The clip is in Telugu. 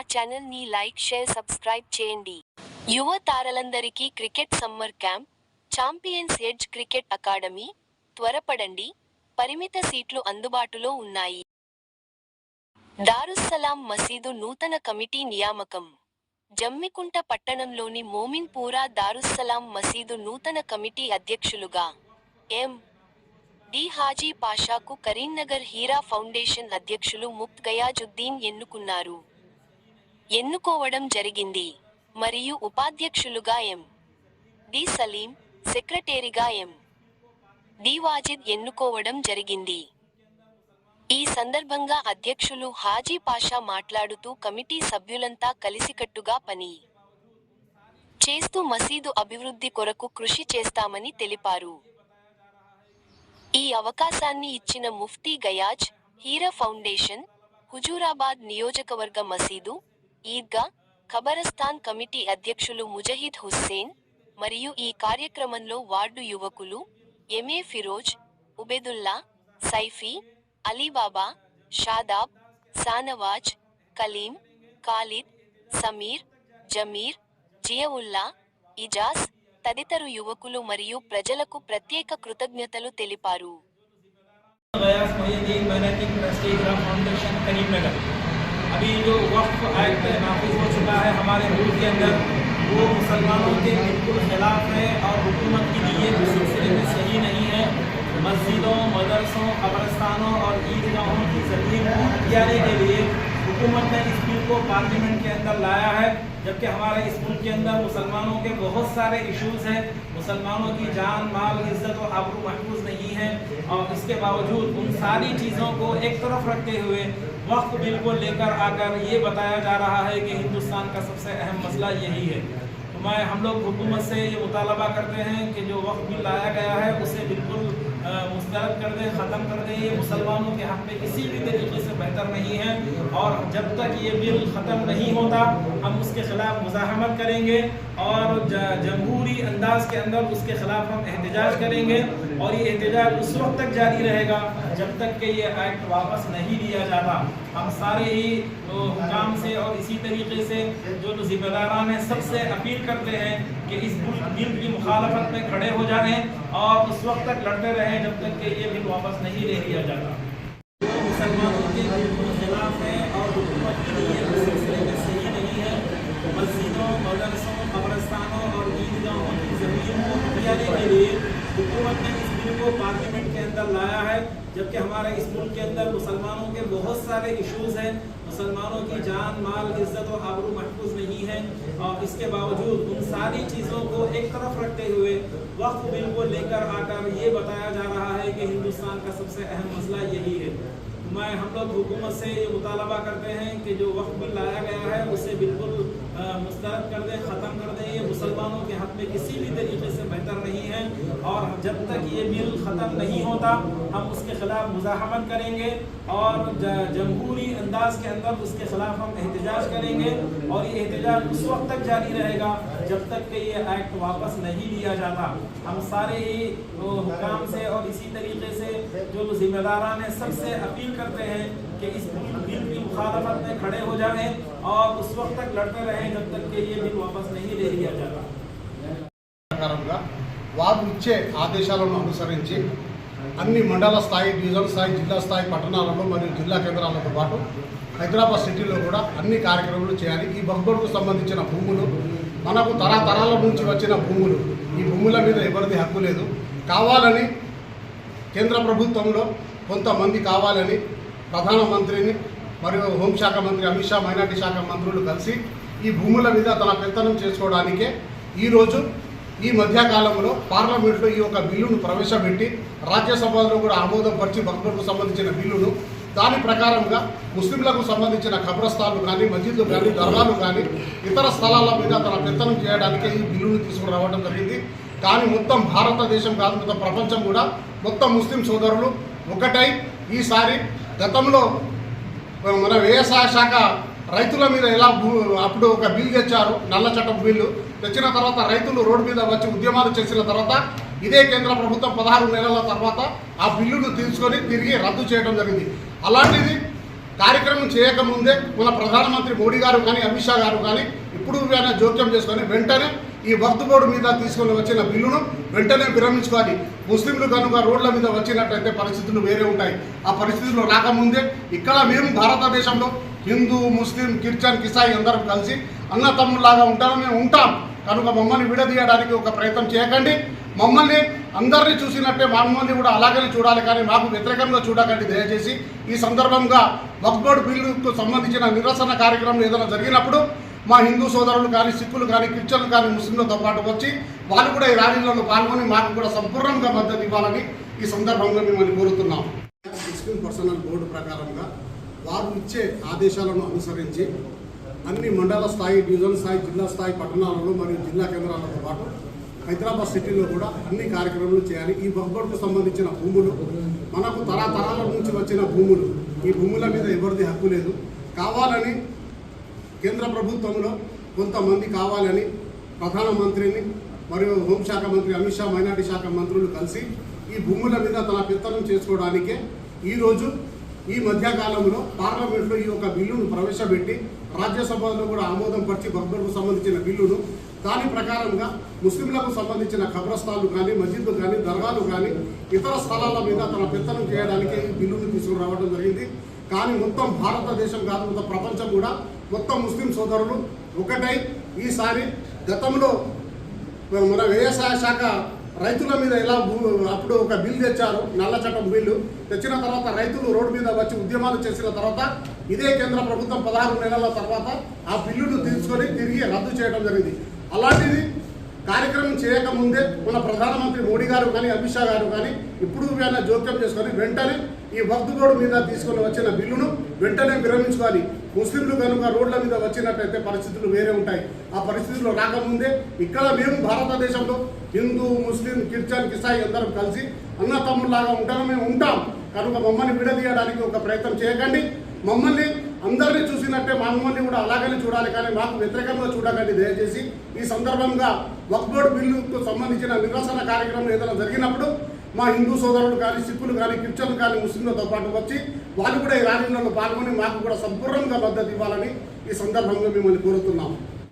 ఛానల్ని లైక్ షేర్ సబ్స్క్రైబ్ చేయండి. యువ తారలందరికీ cricket summer camp champions edge cricket academy త్వరపడండి. పరిమిత సీట్లు అందుబాటులో ఉన్నాయి. దారుస్సలాం మసీదు నూతన కమిటీ నియామకం. జమ్మికుంట పట్టణంలోని మోమిన్పూరా దారుస్సలాం మసీదు నూతన కమిటీ అధ్యక్షులుగా ఎం. డి. హాజీ పాషాకు కరీంనగర్ హీరా ఫౌండేషన్ అధ్యక్షులు ముక్త్ గయాజుద్దీన్ ఎన్నుకున్నారు. ఎన్నుకోవడం జరిగింది. మరియు ఉపాధ్యక్షులుగా ఎం. డి. సలీం సెక్రటేరిగా ఎం. డి. వాజిద్ ఎన్నుకోవడం జరిగింది. ఈ సందర్భంగా అధ్యక్షులు హాజీ పాషా మాట్లాడుతూ కమిటీ సభ్యులంతా కలిసికట్టుగా పని చేస్తూ మసీదు అభివృద్ధి కొరకు కృషి చేస్తామని తెలిపారు. ఈ అవకాశాన్ని ఇచ్చిన ముఫ్తీ గయాజ్ హీరా ఫౌండేషన్ హుజూరాబాద్ నియోజకవర్గ మసీదు ఈద్గా ఖబరస్థాన్ కమిటీ అధ్యక్షులు ముజహిద్ హుస్సేన్ మరియు ఈ కార్యక్రమంలో వార్డు యువకులు ఎంఏ ఫిరోజ్ ఉబెదుల్లా సైఫీ అలీబాబా షాదాబ్ సానవాజ్ కలీం ఖాలిద్ సమీర్ జమీర్ జియవుల్లా ఇజాజ్ తదితరు యువకులు మరియు ప్రజలకు ప్రత్యేక కృతజ్ఞతలు తెలిపారు. ابھی جو وقف ایکٹ نافذ ہو چکا ہے ہمارے ملک کے اندر، وہ مسلمانوں کے بالکل خلاف ہے اور حکومت کی لیے اس سلسلے میں صحیح نہیں ہے۔ مسجدوں، مدرسوں، قبرستانوں اور عیدگاہوں کی زمین کو ہتھیارے کے لیے حکومت نے اس بل کو پارلیمنٹ کے اندر لایا ہے، جبکہ ہمارے اس ملک کے اندر مسلمانوں کے بہت سارے ایشوز ہیں۔ مسلمانوں کی جان، مال، عزت و آبرو محفوظ نہیں ہے۔ اور اس کے باوجود ان ساری چیزوں کو ایک طرف رکھتے ہوئے وقت بل کو لے کر آ کر یہ بتایا جا رہا ہے کہ ہندوستان کا سب سے اہم مسئلہ یہی ہے۔ تو میں، ہم لوگ حکومت سے یہ مطالبہ کرتے ہیں کہ جو وقت بل لایا گیا ہے، اسے بالکل مسترد کر دیں، ختم کر دیں۔ یہ مسلمانوں کے حق میں کسی بھی طریقے سے بہتر نہیں ہے۔ اور جب تک یہ بل ختم نہیں ہوتا ہم اس کے خلاف مزاحمت کریں گے اور جمہوری انداز کے اندر اس کے خلاف ہم احتجاج کریں گے اور یہ احتجاج اس وقت تک جاری رہے گا جب تک کہ یہ ایکٹ واپس نہیں لیا جاتا۔ ہم سارے ہی حکام سے اور اسی طریقے سے جو ذمہ داران ہیں سب سے اپیل کرتے ہیں کہ اس بل کی مخالفت میں کھڑے ہو جائیں اور اس وقت تک لڑتے رہیں جب تک کہ یہ بل واپس نہیں لے لیا جاتا۔ مسلمانوں کے خلاف ہیں اور مدرسوں قبرستانوں اور عید گاہوں کی زمین کو ہتھیارے کے لیے حکومت نے اس بل کو پارلیمنٹ کے اندر لایا ہے جبکہ ہمارے اس ملک کے اندر مسلمانوں کے بہت سارے ایشوز ہیں مسلمانوں کی جان مال عزت و آبرو محفوظ نہیں ہے اور اس کے باوجود ان ساری چیزوں کو ایک طرف رکھتے ہوئے وقف بل کو لے کر آ کر یہ بتایا جا رہا ہے کہ ہندوستان کا سب سے اہم مسئلہ یہی ہے میں ہم لوگ حکومت سے یہ مطالبہ کرتے ہیں کہ جو وقف بل لایا گیا ہے اسے بالکل گرفتار کر دیں، ختم کر دیں، یہ مسلمانوں کے حق میں کسی بھی طریقے سے بہتر نہیں ہے۔ اور جب تک یہ بل ختم نہیں ہوتا، ہم اس کے خلاف مزاحمت کریں گے اور جمہوری انداز کے اندر اس کے خلاف ہم احتجاج کریں گے۔ اور یہ احتجاج اس وقت تک جاری رہے گا جب تک کہ یہ ایکٹ واپس نہیں لیا جاتا۔ ہم سارے ہی حکام سے اور اسی طریقے سے جو ذمہ داران ہیں سب سے اپیل کرتے ہیں कि इस बिल की मुखालफत में खड़े हो जाएं और उस वक्त तक लड़ते रहें जब तक कि ये बिल वापस नहीं ले लिया जाता ప్రకారంగా వారు ఇచ్చే ఆదేశాలను అనుసరించి అన్ని మండల స్థాయి డివిజన్ స్థాయి జిల్లా స్థాయి పట్టణాలలో మరియు జిల్లా కేంద్రాలతో పాటు హైదరాబాద్ సిటీలో కూడా అన్ని కార్యక్రమాలు చేయాలి ఈ బొబ్బడుకు సంబంధించిన భూములు మనకు తరతరాల నుంచి వచ్చిన భూములు ఈ భూముల మీద ఎవరిది హక్కు లేదు కావాలని కేంద్ర ప్రభుత్వంలో కొంతమంది కావాలని ప్రధానమంత్రిని మరియు హోంశాఖ మంత్రి అమిత్ షా మైనార్టీ శాఖ మంత్రులు కలిసి ఈ భూముల మీద తన పెత్తనం చేసుకోవడానికే ఈరోజు ఈ మధ్యకాలంలో పార్లమెంట్లో ఈ యొక్క బిల్లును ప్రవేశపెట్టి రాజ్యసభలో కూడా ఆమోదం పరిచి భక్తులకు సంబంధించిన బిల్లును దాని ప్రకారంగా ముస్లింలకు సంబంధించిన ఖబ్రస్థాన్లు కానీ మసీదులు కానీ దర్గాలు కానీ ఇతర స్థలాల మీద తన పెత్తనం చేయడానికే ఈ బిల్లును తీసుకురావడం జరిగింది. కానీ మొత్తం భారతదేశం కాదు మొత్తం ప్రపంచం కూడా మొత్తం ముస్లిం సోదరులు ఒకటై ఈసారి గతంలో మన వ్యవసాయ శాఖ రైతుల మీద ఎలా భూ- అప్పుడు ఒక బిల్ తెచ్చారు నల్ల చట్టం బిల్లు తెచ్చిన తర్వాత రైతులు రోడ్డు మీద వచ్చి ఉద్యమాలు చేసిన తర్వాత ఇదే కేంద్ర ప్రభుత్వం పదహారు నెలల తర్వాత ఆ బిల్లును తీసుకొని తిరిగి రద్దు చేయడం జరిగింది. అలాంటిది కార్యక్రమం చేయకముందే మన ప్రధానమంత్రి మోడీ గారు కానీ అమిత్ షా గారు కానీ ఇప్పుడు జోక్యం చేసుకొని వెంటనే ఈ వక్త్ బోర్డు మీద తీసుకొని వచ్చిన బిల్లును వెంటనే విరమించుకోవాలి. ముస్లింలు కనుక రోడ్ల మీద వచ్చినట్టయితే పరిస్థితులు వేరే ఉంటాయి. ఆ పరిస్థితులు రాకముందే ఇక్కడ మేము భారతదేశంలో హిందూ ముస్లిం క్రిస్టియన్ కిసాయి అందరం కలిసి అన్న తమ్ముళ్ళలాగా ఉంటాం మేము ఉంటాం. కనుక మమ్మల్ని విడదీయడానికి ఒక ప్రయత్నం చేయకండి. మమ్మల్ని అందరినీ చూసినట్టే మమ్మల్ని కూడా అలాగనే చూడాలి కానీ మాకు వ్యతిరేకంగా చూడకండి. దయచేసి ఈ సందర్భంగా వక్బోర్డ్ బిల్లుకు సంబంధించిన నిరసన కార్యక్రమం ఏదైనా జరిగినప్పుడు మా హిందూ సోదరులు కానీ సిక్కులు కానీ క్రిస్టియన్లు కానీ ముస్లింలతో పాటు వచ్చి వాళ్ళు కూడా ఈ ర్యాలీలలో పాల్గొని మాకు కూడా సంపూర్ణంగా మద్దతు ఇవ్వాలని ఈ సందర్భంగా మిమ్మల్ని కోరుతున్నాం. ముస్లిం పర్సనల్ బోర్డు ప్రకారంగా వారు ఇచ్చే ఆదేశాలను అనుసరించి అన్ని మండల స్థాయి డివిజన్ స్థాయి జిల్లా స్థాయి పట్టణాలలో మరియు జిల్లా కేంద్రాలతో పాటు హైదరాబాద్ సిటీలో కూడా అన్ని కార్యక్రమాలు చేయాలి. ఈ బొబ్బర్కు సంబంధించిన భూములు మనకు తరతరాల నుంచి వచ్చిన భూములు ఈ భూముల మీద ఎవరిది హక్కు లేదు. కావాలని కేంద్ర ప్రభుత్వంలో కొంతమంది కావాలని ప్రధానమంత్రిని మరియు హోంశాఖ మంత్రి అమిత్ షా మైనార్టీ శాఖ మంత్రులు కలిసి ఈ భూముల మీద తన పెత్తనం చేసుకోవడానికే ఈరోజు ఈ మధ్యకాలంలో పార్లమెంట్లో ఈ యొక్క బిల్లును ప్రవేశపెట్టి రాజ్యసభలో కూడా ఆమోదం పరిచి బక్బర్కు సంబంధించిన బిల్లును దాని ప్రకారంగా ముస్లింలకు సంబంధించిన ఖబ్రస్థాన్లు కానీ మస్జిద్లు కానీ దర్గాలు కానీ ఇతర స్థలాల మీద తన పెత్తనం చేయడానికి ఈ బిల్లును తీసుకురావడం జరిగింది. కానీ మొత్తం భారతదేశం కాదు మొత్తం ప్రపంచం కూడా మొత్తం ముస్లిం సోదరులు ఒకటై ఈసారి గతంలో మన వ్యవసాయ శాఖ రైతుల మీద ఎలా అప్పుడు ఒక బిల్ తెచ్చారు నల్ల చట్టం బిల్లు. తెచ్చిన తర్వాత రైతులు రోడ్డు మీద వచ్చి ఉద్యమాలు చేసిన తర్వాత ఇదే కేంద్ర ప్రభుత్వం పదహారు నెలల తర్వాత ఆ బిల్లును తీసుకొని తిరిగి రద్దు చేయడం జరిగింది. అలాంటిది కార్యక్రమం చేయకముందే మన ప్రధానమంత్రి మోడీ గారు కానీ అమిత్ షా గారు కానీ ఇప్పుడు అయినా జోక్యం చేసుకొని వెంటనే ఈ వక్త్ బోర్డు మీద తీసుకొని వచ్చిన బిల్లును వెంటనే విరమించుకోవాలి. ముస్లింలు కనుక రోడ్ల మీద వచ్చినట్టయితే పరిస్థితులు వేరే ఉంటాయి. ఆ పరిస్థితులు రాకముందే ఇక్కడ మేము భారతదేశంలో హిందూ ముస్లిం క్రిస్టియన్ కిసాయి అందరం కలిసి అన్న తమ్ముళ్ళలాగా ఉంటాం మేము ఉంటాం. కనుక మమ్మల్ని విడదీయడానికి ఒక ప్రయత్నం చేయకండి. మమ్మల్ని అందరినీ చూసినట్టే మమ్మల్ని కూడా అలాగనే చూడాలి. కానీ మాకు వ్యతిరేకంగా చూడకండి. దయచేసి ఈ సందర్భంగా వక్బోర్డ్ బిల్లుకు సంబంధించిన నిరసన కార్యక్రమం ఏదైనా జరిగినప్పుడు మా హిందూ సోదరులు కానీ సిక్కులు కానీ క్రిస్టియన్లు కానీ ముస్లింలతో పాటు వచ్చి వాళ్ళు కూడా ఈ ర్యాలీలలో పాల్గొని మాకు కూడా సంపూర్ణంగా మద్దతు ఇవ్వాలని ఈ సందర్భంగా మిమ్మల్ని కోరుతున్నాము.